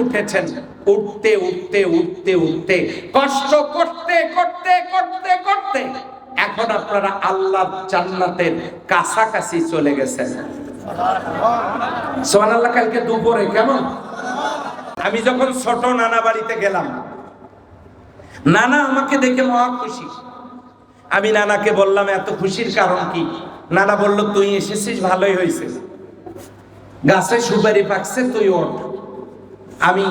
উঠেছেন। উঠতে উঠতে উঠতে উঠতে। কষ্ট করতে করতে করতে করতে। এখন আপনারা আল্লাহ জান্নাতের কাছাকাছি চলে গেছেন। সোহান আল্লাহ কালকে দুপুরে কেমন? আমি যখন ছোট নানা বাড়িতে গেলাম, নানা আমাকে দেখে মহা খুশি। আমি নানাকে বললাম, এত খুশির কারণ কি? নানা বলল, তুই এসেছিস, ভালোই হয়েছে। গাছে সুপারি পাকছে, তুই ওঠ। আমি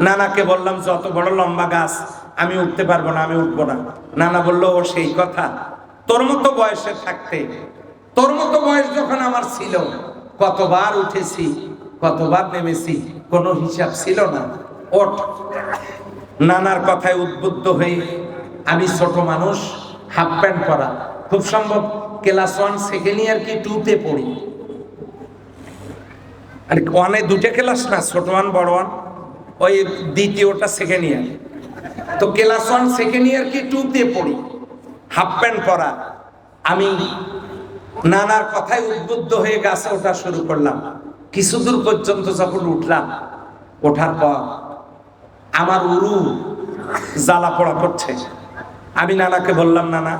নানাকে বললাম, যত বড় লম্বা গাছ, আমি উঠতে পারব না, আমি উঠবো না। নানা বলল, ও সেই কথা। তোর মতো বয়সে থাকতে, তোর মতো বয়স যখন আমার ছিল, কতবার উঠেছি, কতবার নেমেছি, কোনো হিসাব ছিল না। ওঠ। নানার কথায় উদ্বুদ্ধ হয়ে, আমি ছোট মানুষ, হাফ প্যান্ট পরা। খুব সম্ভব ক্লাস ওয়ান, সেকেন্ড ইয়ার কি টুতে পড়ি? আর ওয়ানে দুটো ক্লাস না, ছোট ওয়ান বড় ওয়ান ওই দ্বিতীয়টা সেকেন্ড ইয়ার তো ক্লাস ওয়ান সেকেন্ড ইয়ার কি টু দিয়ে পড়ি হাফ প্যান্ট পরা। আমি নানার কথায় উদ্বুদ্ধ হয়ে গাছে ওঠা শুরু করলাম। কিছু দূর পর্যন্ত যখন উঠলাম, ওঠার পর আমার উরু জ্বালা পড়া করছে। আমি নানাকে বললাম, নানা,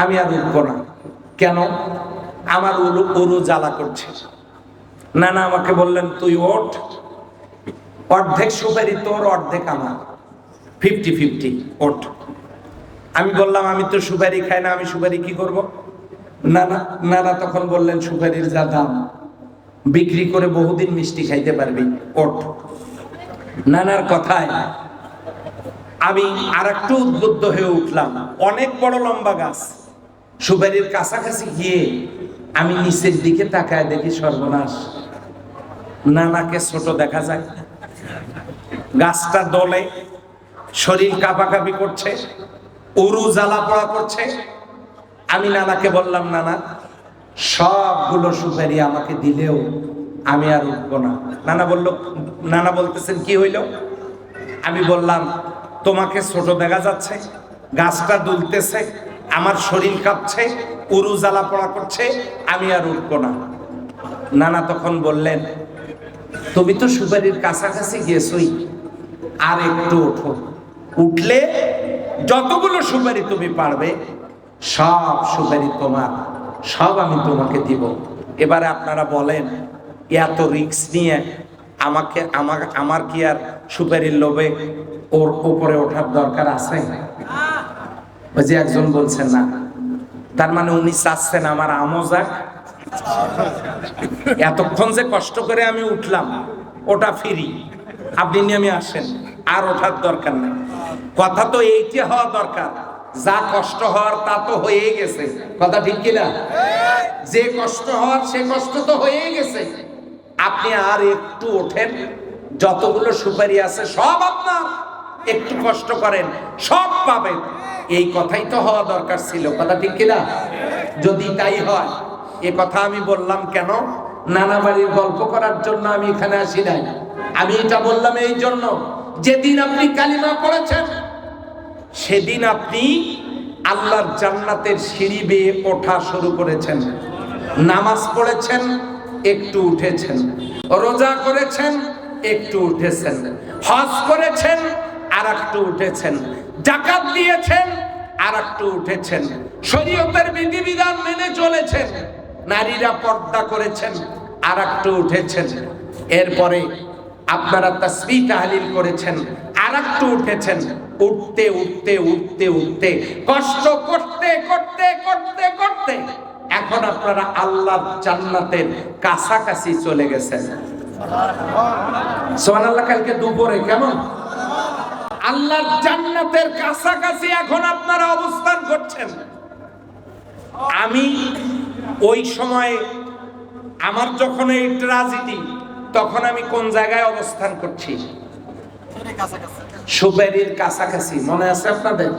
আমি আর উঠবো না। কেন? আমার উরু উরু জ্বালা করছে। নানা আমাকে বললেন, তুই ওঠ। অর্ধেক সুপারি তোর, অর্ধেক আমার। ফিফটি ফিফটি ওঠ। আমি বললাম, আমি তো সুপারি খাই না, আমি সুপারি কি করব? নানা নানা তখন বললেন, সুপারির যা দাম, বিক্রি করে বহুদিন মিষ্টি খাইতে পারবি, ওঠ। নানার কথায় আমি আর একটু উদ্বুদ্ধ হয়ে উঠলাম। অনেক বড় লম্বা গাছ। সুপারির কাছাকাছি গিয়ে আমি নিচের দিকে তাকায় দেখি সর্বনাশ। নানাকে ছোট দেখা যায়। গাছটা দলে, শরীর কাঁপাকাঁপি করছে, উরু জ্বালা পড়া করছে। আমি নানাকে বললাম, নানা, সবগুলো সুপারি আমাকে দিলেও আমি আর উঠবো না। নানা বলল, নানা বলতেছেন, কি হইল? আমি বললাম, তোমাকে ছোট দেখা যাচ্ছে, গাছটা দুলতেছে, আমার শরীর কাঁপছে, উরু জ্বালা পড়া করছে, আমি আর উঠবো না। নানা তখন বললেন তুমি তো সুপারির কাছাকাছি গিয়েছই আর একটু ওঠো উঠলে যতগুলো সুপারি তুমি পারবে, সব সুপারি তোমার, সব আমি তোমাকে দিব। এবারে আপনারা বলেন, এত রিক্স নিয়ে আমাকে, আমার আমার কি আর সুপারির লোভে ওর উপরে ওঠার দরকার আছে? ওই যে একজন বলছেন না, তার মানে উনি চাচ্ছেন আমার আমও যাক এতক্ষণ যে কষ্ট করে আমি উঠলাম, ওটা ফিরি। আপনি নেমে আসেন, আর ওঠার দরকার নেই। কথা তো এইটি হওয়া দরকার। যা কষ্ট হওয়ার তা তো হয়ে গেছে। কথা ঠিক কিনা? যে কষ্ট হওয়ার, সে কষ্ট তো হয়ে গেছে। আপনি আর একটু ওঠেন। যতগুলো সুপারি আছে, সব আপনার। একটু কষ্ট করেন, সব পাবেন। এই কথাই তো হওয়া দরকার ছিল। কথা ঠিক কিনা? যদি তাই হয় এ কথা আমি বললাম কেন? নানা বাড়ির গল্প করার জন্য আমি এখানে আসি নাই। আমি এটা বললাম এই জন্য, যেদিন আপনি কালিমা পড়েছেন, সেদিন আপনি আল্লাহর জান্নাতের সিঁড়ি বেয়ে ওঠা শুরু করেছেন। নামাজ পড়েছেন, একটু উঠেছেন। রোজা করেছেন, একটু উঠেছেন। হজ করেছেন আর একটু উঠেছেন। জাকাত দিয়েছেন আর একটু উঠেছেন। শরীয়তের বিধিবিধান মেনে চলেছেন। নারীরা পর্দা করেছেন আর একটু উঠেছেন। এরপরে আপনারা তাসবিহ তাহলিল করেছেন আর একটু উঠেছেন। উঠতে উঠতে উঠতে উঠতে, কষ্ট করতে করতে করতে করতে, এখন আপনারা আল্লাহ জান্নাতের কাছাকাছি চলে গেছেন। সোহানাল্লাহ কালকে দুপুরে কেমন? আল্লাহর জান্নাতের কাছাকাছি এখন আপনারা অবস্থান করছেন। আমি ওই সময়ে আমার যখন এই ট্রাজেডি তখন আমি কোন জায়গায় অবস্থান করছি? সুপারির কাছাকাছি। মনে আছে আপনাদের?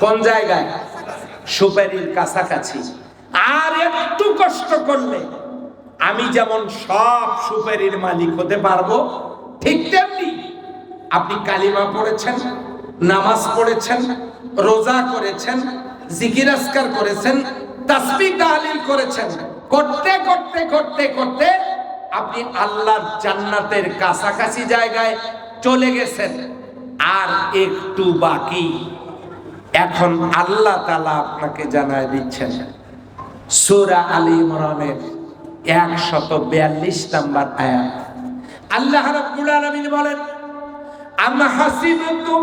কোন জায়গায়? সুপারির কাছাকাছি। আর একটু কষ্ট করলে আমি যেমন সব সুপারির মালিক হতে পারব, ঠিক তেমনি আপনি কালিমা পড়েছেন, নামাজ পড়েছেন, রোজা করেছেন, জিকির আসকার করেছেন তাসবিহ তাহলিল করেছেন। করতে করতে করতে করতে আপনি আল্লাহর জান্নাতের কাছাকাছি জায়গায় চলে গেছেন। আর একটু বাকি। এখন আল্লাহ তালা আপনাকে জানায় দিচ্ছেন, সুরা আলী ইমরানের একশত বিয়াল্লিশ নাম্বার আয়াত। আল্লাহ রাব্বুল আলামিন বলেন, আম হাসিবতুম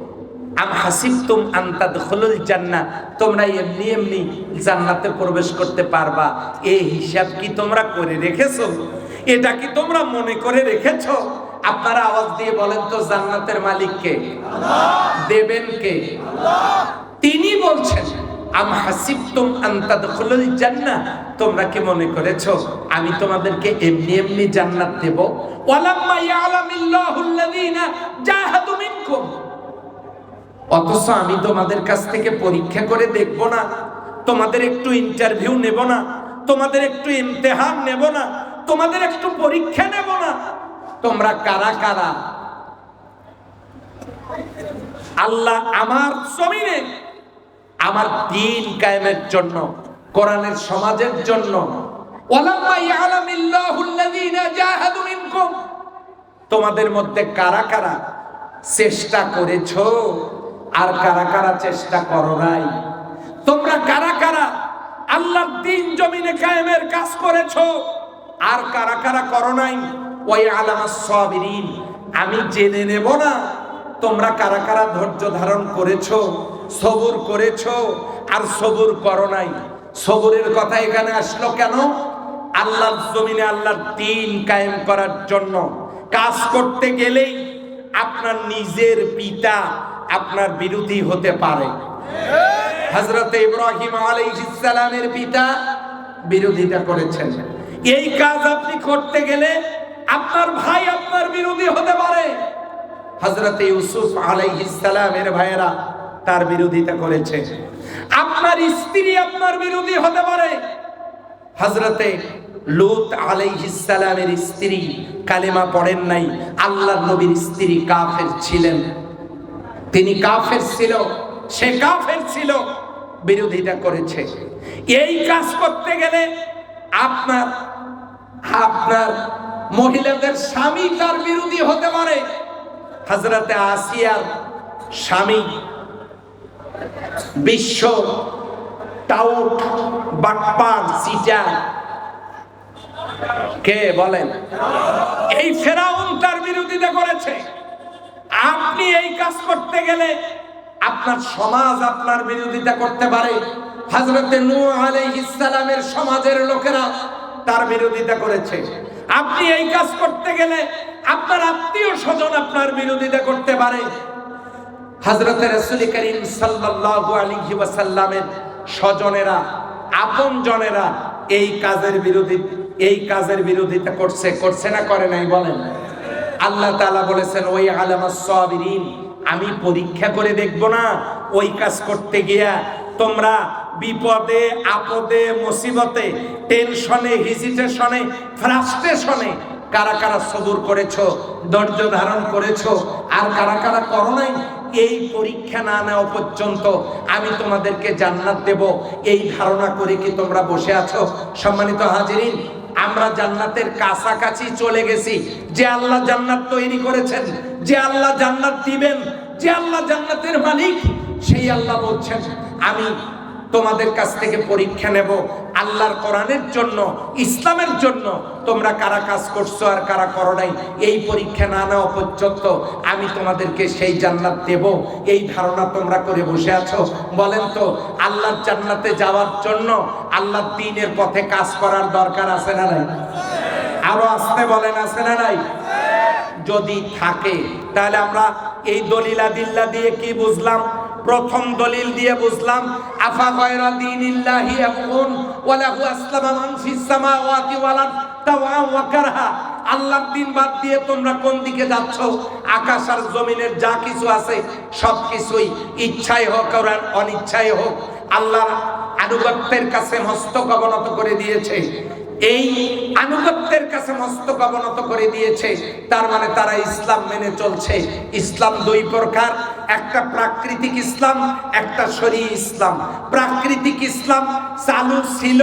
আম হাসিবতুম তোমরা এমনি এমনি জান্নাতে প্রবেশ করতে পারবা। এই হিসাব কি তোমরা করে রেখেছো? এটা কি তোমরা মনে করে রেখেছো? আপনারা আওয়াজ দিয়ে বলেন তো জান্নাতের মালিক কে? দেবেন কে? তিনি বলছেন আম হাসিবতুম জান্নাহ তোমরা কি মনে করেছ? আমি তোমাদেরকে এমনি এমনি জান্নাত দেব। ওয়ালাম্মা ইয়ালামিল্লাহুল্লাযীনা জাহাদু মিনকুম। অথচ আমি তোমাদের কাছ থেকে পরীক্ষা করে দেখব না। তোমাদের একটু ইন্টারভিউ নেব না। তোমাদের একটু ইমতেহান নেব না। তোমাদের একটু পরীক্ষা নেব না। তোমরা কারা কারা? আল্লাহ আমার জমিনে, আমার দিন কায়েমের জন্য, কোরআনের সমাজের জন্য। তোমাদের মধ্যে কারা কারা চেষ্টা করেছ? আর কারা কারা চেষ্টা করো নাই? তোমরা কারা কারা আল্লাহর দিন জমিনে কায়েমের কাজ করেছ? আর কারা কারা করো নাই? ওই আলামাস সাবিরিন, আমি জেনে নেব না। তোমরা কারা কারা ধৈর্য ধারণ করেছ, সবুর করেছ, আর সবুর করো নাই? সবুরের কথা এখানে আসলো কেন? আল্লাহর জমিনে আল্লাহর দিন কায়েম করার জন্য কাজ করতে গেলেই আপনার নিজের পিতা আপনার বিরোধী হতে পারে। হজরত ইব্রাহিম আলাইহিসসালামের পিতা বিরোধিতা করেছেন। এই কাজ আপনি করতে গেলে আপনার ভাই আপনার বিরোধী হতে পারে। হজরত ইউসুফ আলাইহিসসালামের ভাইয়েরা তার বিরোধিতা করেছে। আপনার স্ত্রী আপনার বিরোধী হতে পারে। হজরতে লুত আলাইহিসসালামের স্ত্রী কালেমা পড়েন নাই। আল্লাহ নবীর স্ত্রী কাফের ছিলেন। তিনি কাফের ছিল, সে কাফের ছিল, বিরোধিতা করেছে। এই কাজ করতে গেলে আপনার আপনার মহিলাদের স্বামী তার বিরোধী হতে পারে। হজরতে আসিয়ার স্বামী বিশ্ব টাউট বাটপার সিটা কে বলেন? এই ফেরাউন তার বিরোধিতা করেছে। কাজ করতে গেলে আপনার সমাজ আপনার বিরোধিতা করতে পারে। হজরতে নূ আলাইহিস সালামের সমাজের লোকেরা তার বিরোধিতা করেছে। আপনি এই কাজ করতে গেলে আপনার আত্মীয় স্বজন আপনার বিরোধিতা করতে পারে। সাল্লাল্লাহু আলাইহি ওয়াসাল্লামের স্বজনেরা, আপন জনেরা এই কাজের বিরোধী, এই কাজের বিরোধিতা করছে করছে না, করে নাই বলেন। আল্লাহ তাআলা বলেছেন, ওই আলামাস সাবিরিন আমি পরীক্ষা করে দেখব না। ওই কাজ করতে গিয়া তোমরা বিপদে, আপদে, মুসিবতে, টেনশনে, হিজিটেশনে, ফ্রাস্ট্রেশনে কারা কারা সবুর করেছ, ধৈর্য ধারণ করেছ, আর কারা কারা করো নাই, এই পরীক্ষা না নেওয়া পর্যন্ত আমি তোমাদেরকে জান্নাত দেব। এই ধারণা করে কি তোমরা বসে আছো? সম্মানিত হাজিরিন আমরা জান্নাতের কাছাকাছি চলে গেছি। যে আল্লাহ জান্নাত তৈরি করেছেন, যে আল্লাহ জান্নাত দিবেন, যে আল্লাহ জান্নাতের মালিক, সেই আল্লাহ বলছেন, আমি তোমাদের কাছ থেকে পরীক্ষা নেব আল্লাহর কোরআনের জন্য, ইসলামের জন্য। তোমরা কারা কাজ করছ আর কারা করো নাই, এই পরীক্ষা না নেওয়া পর্যন্ত আমি তোমাদেরকে সেই জান্নাত দেব। এই ধারণা তোমরা করে বসে আছো। বলেন তো, আল্লাহর জান্নাতে যাওয়ার জন্য আল্লাহর দিনের পথে কাজ করার দরকার আছে না নাই? আরও আসতে বলেন, আছে না নাই? যদি থাকে, তাহলে আমরা এই দলিলা দিল্লা দিয়ে কি বুঝলাম? প্রথম দলিল দিয়ে বুঝলাম, আফা গয়রা দীনিল্লাহি ইয়াবগুন ওয়া লাহু আসলামা মান ফিস সামাওয়াতি ওয়াল আরদ, তাওয়া ওয়া কারহা। আল্লাহর দিন বাদ দিয়ে তোমরা কোন দিকে যাচ্ছ? আকাশ আর জমিনের যা কিছু আছে, সব কিছুই ইচ্ছাই হোক আর অনিচ্ছাই হোক আল্লাহর আনুগত্যের কাছে মস্তক অবনত করে দিয়েছে। এই আনুগত্যের কাছে মস্তক অবনত করে দিয়েছে। তার মানে তারা ইসলাম মেনে চলছে। ইসলাম দুই প্রকার। একটা প্রাকৃতিক ইসলাম, একটা শরী ইসলাম। প্রাকৃতিক ইসলাম চালু ছিল,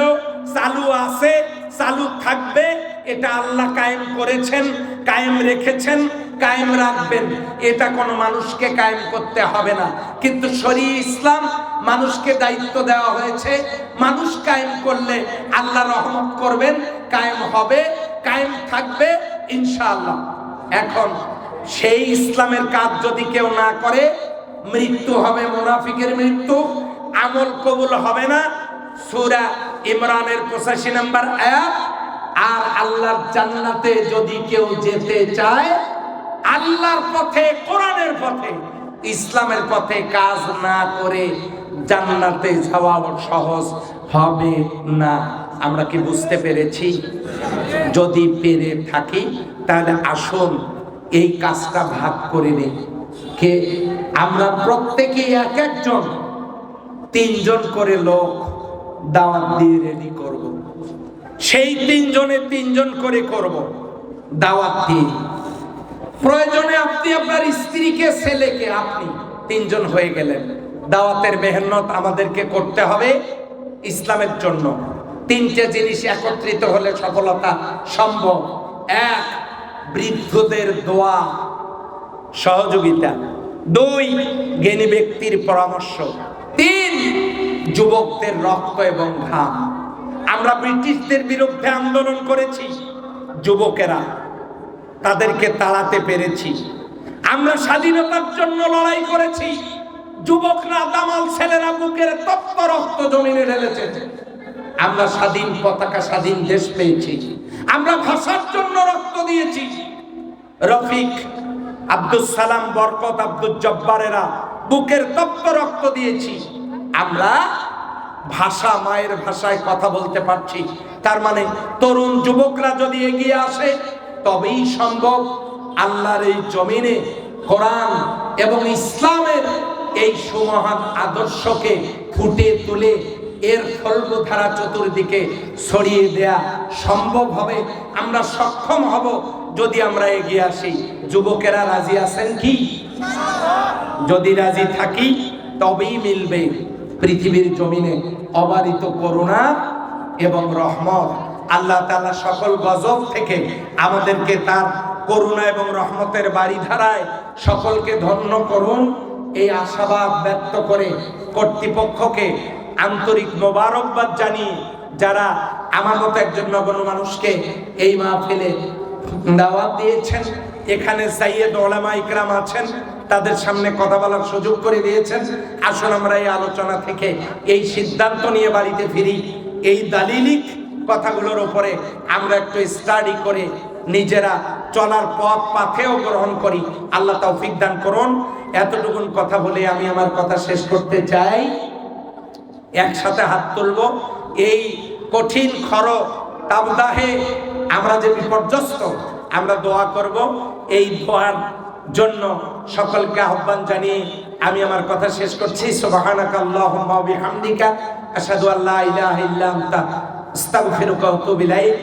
চালু আছে, চালু থাকবে। এটা আল্লাহ কায়েম করেছেন, কায়েম রেখেছেন। কায়েম রাখবেন। এটা কোনো মানুষকে কায়েম করতে হবে না। কিন্তু শরী ইসলাম মানুষকে দায়িত্ব দেওয়া হয়েছে। মানুষ কায়েম করলে আল্লাহ রহমত করবেন, কায়েম হবে, কায়েম থাকবে, ইনশাআল্লাহ। এখন সেই ইসলামের কাজ যদি কেউ না করে, মৃত্যু হবে, মুনাফিকের মৃত্যু, আমল কবুল হবে না। সূরা ইমরানের পঁচাশি নাম্বার আয়াত, আর আল্লাহর জান্নাতে যদি কেউ যেতে চায় আল্লাহর পথে, কোরআনের পথে, ইসলামের পথে কাজ না করে জান্নাতে যাওয়া সহজ হবে না। আমরা কি বুঝতে পেরেছি? যদি পেরে থাকি, তাহলে আসুন এই কাজটা ভাগ করে নিই। কে? আমরা প্রত্যেকে এক একজন, তিনজন করে লোক দাওয়াত দিয়ে রেডি করব। সেই তিনজনে তিনজন করে করব, দাওয়াত দিয়ে। প্রয়োজনে আপনি আপনার স্ত্রীকে, ছেলেকে, আপনি তিনজন হয়ে গেলেন। দাওয়াতের মেহনত আমাদেরকে করতে হবে ইসলামের জন্য। তিনটে জিনিস একত্রিত হলে সফলতা সম্ভব। এক, বৃদ্ধদের দোয়া, সহযোগিতা। দুই, জ্ঞানী ব্যক্তির পরামর্শ। তিন, যুবকদের রক্ত এবং ঘাম। আমরা ব্রিটিশদের বিরুদ্ধে আন্দোলন করেছি। যুবকেরা তাদেরকে তাড়াতে পেরেছি। আমরা স্বাধীনতার জন্য লড়াই করেছি। যুবকরা, দামাল ছেলেরা বুকের তপ্ত রক্ত জমিনে ঢেলেছে। আমরা স্বাধীন পতাকা, স্বাধীন দেশ পেয়েছি। আমরা ভাষার জন্য রক্ত দিয়েছি। রফিক আব্দুল সালাম, বরকত আব্দুল জব্বারেরা বুকের তপ্ত রক্ত দিয়েছি। আমরা ভাষা, মায়ের ভাষায় কথা বলতে পারছি। তার মানে তরুণ যুবকরা যদি এগিয়ে আসে তবেই সম্ভব আল্লাহর এই জমিনে কোরআন এবং ইসলামের এই সুমহান আদর্শকে ফুটে তুলে এর ফলবধারা চতুর্দিকে ছড়িয়ে দেয়া সম্ভব হবে। আমরা সক্ষম হব যদি আমরা এগিয়ে আসি। যুবকেরা রাজি আছেন কি? যদি রাজি থাকি, তবেই মিলবে পৃথিবীর জমিনে অবারিত করুণা এবং রহমত। আল্লাহ তাআলা সকল গজব থেকে আমাদেরকে তার করুণা এবং রহমতের বাড়ি ধারায় সকলকে ধন্য করুন। এই আশাবাদ ব্যক্ত করে কর্তৃপক্ষকে আন্তরিক মোবারকবাদ জানিয়ে যারা আমার মতো একজন নগণ্য মানুষকে এই মাহফিলে দাওয়াত দিয়েছেন, এখানে সাইয়েদ ওলামা ইকরাম আছেন, তাদের সামনে কথা বলার সুযোগ করে দিয়েছেন। আসুন আমরা এই আলোচনা থেকে এই সিদ্ধান্ত নিয়ে বাড়িতে ফিরি। এই দালিলিক কথাগুলোর উপরে আমরা একটু স্টাডি করে নিজেরা চলার পথ, পাথেও গ্রহণ করি। আল্লাহ তৌফিক দান করুন। এতটুকুন কথা বলে আমি আমার কথা শেষ করতে চাই। একসাথে হাত তুলব। এই কঠিন খর তাবদাহে আমরা যে বিপর্যস্ত, আমরা দোয়া করব। এই দোয়ার জন্য সকলকে আহ্বান জানিয়ে আমি আমার কথা শেষ করছি। সুবহানাকা আল্লাহুম্মা ওয়া বিহামদিকা। আশহাদু আল্লা ইলাহা ইল্লা আনতা। আস্তাগফিরুকা ওয়া আতুবু ইলাইক